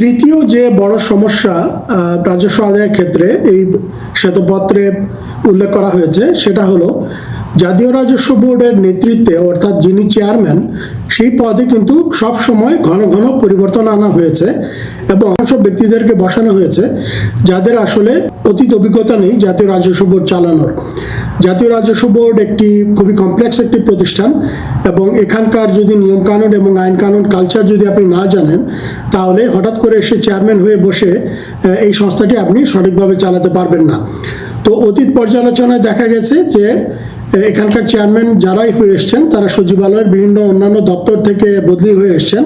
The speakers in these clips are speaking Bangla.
তৃতীয় যে বড় সমস্যা রাজস্ব আদায়ের ক্ষেত্রে এই শ্বেতপত্রে উল্লেখ করা হয়েছে সেটা হলো জাতীয় রাজস্ব বোর্ডের নেতৃত্বে, অর্থাৎ যিনি চেয়ারম্যান, সেই পদে কিন্তু সব সময় ঘন ঘন পরিবর্তন আনা হয়েছে এবং সব ব্যক্তিদেরকে বসানো হয়েছে, যাদের আসলে অতীত অভিজ্ঞতা নেই জাতীয় রাজস্ব বোর্ড চালানোর। জাতীয় রাজস্ব বোর্ড একটি খুবই কমপ্লেক্স একটি প্রতিষ্ঠান এবং এখানকার যদি নিয়মকানুন এবং আইন কানুন কালচার যদি আপনি না জানেন, তাহলে হঠাৎ করে এসে চেয়ারম্যান হয়ে বসে এই সংস্থাটি আপনি সঠিকভাবে চালাতে পারবেন না। তো অতীত পর্যালোচনায় দেখা গেছে যে এখানকার চেয়ারম্যান যারাই হয়ে এসছেন, তারা সচিবালয়ের বিভিন্ন অন্যান্য দপ্তর থেকে বদলি হয়ে এসছেন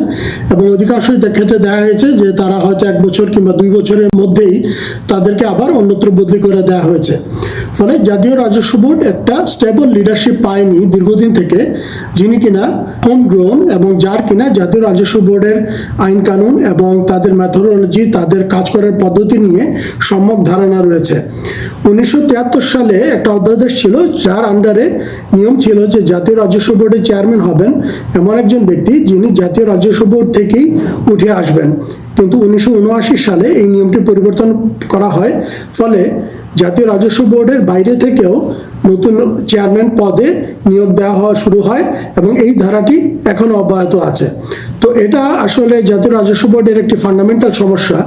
এবং অধিকাংশ ক্ষেত্রে দেখা গেছে যে তারা হয়তো এক বছর কিংবা দুই বছরের মধ্যেই তাদেরকে আবার অন্যত্র বদলি করে দেওয়া হয়েছে। ফলে জাতীয় রাজস্ব বোর্ড একটা স্টেবল লিডারশিপ পায়নি দীর্ঘদিন থেকে, যিনি কিনা হোম গ্রোন এবং যার কিনা জাতীয় রাজস্ব বোর্ডের আইন কানুন এবং তাদের ম্যাথোডোলজি তাদের কাজ করার পদ্ধতি নিয়ে সম্যক ধারণা রয়েছে। উনিশশো তিয়াত্তর সালে একটা অধ্যাদেশ ছিল, যার আন্ডারে নিয়ম ছিল যে জাতীয় রাজস্ব বোর্ডের চেয়ারম্যান হবেন এমন একজন ব্যক্তি যিনি জাতীয় রাজস্ব বোর্ড থেকেই উঠে আসবেন। কিন্তু উনিশশো উনআশি সালে এই নিয়মটি পরিবর্তন করা হয়, ফলে জাতীয় রাজস্ব বোর্ডের বাইরে থেকেও নতুন চেয়ারম্যান পদে নিয়োগ দেওয়া হওয়া শুরু হয় এবং এই ধারাটি এখনও অব্যাহত আছে। তো এটা আসলে জাতীয় রাজস্ব বোর্ডের একটি ফান্ডামেন্টাল সমস্যা।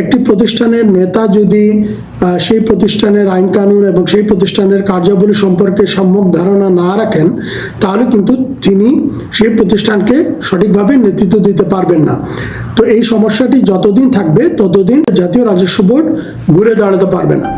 একটি প্রতিষ্ঠানের নেতা যদি সেই প্রতিষ্ঠানের আইন কানুন এবং সেই প্রতিষ্ঠানের কার্যাবলী সম্পর্কে সম্যক ধারণা না রাখেন, তাহলে কিন্তু তিনি সেই প্রতিষ্ঠানকে সঠিকভাবে নেতৃত্ব দিতে পারবেন না। তো এই সমস্যাটি যতদিন থাকবে, ততদিন জাতীয় রাজস্ব বোর্ড ঘুরে দাঁড়াতে পারবে না।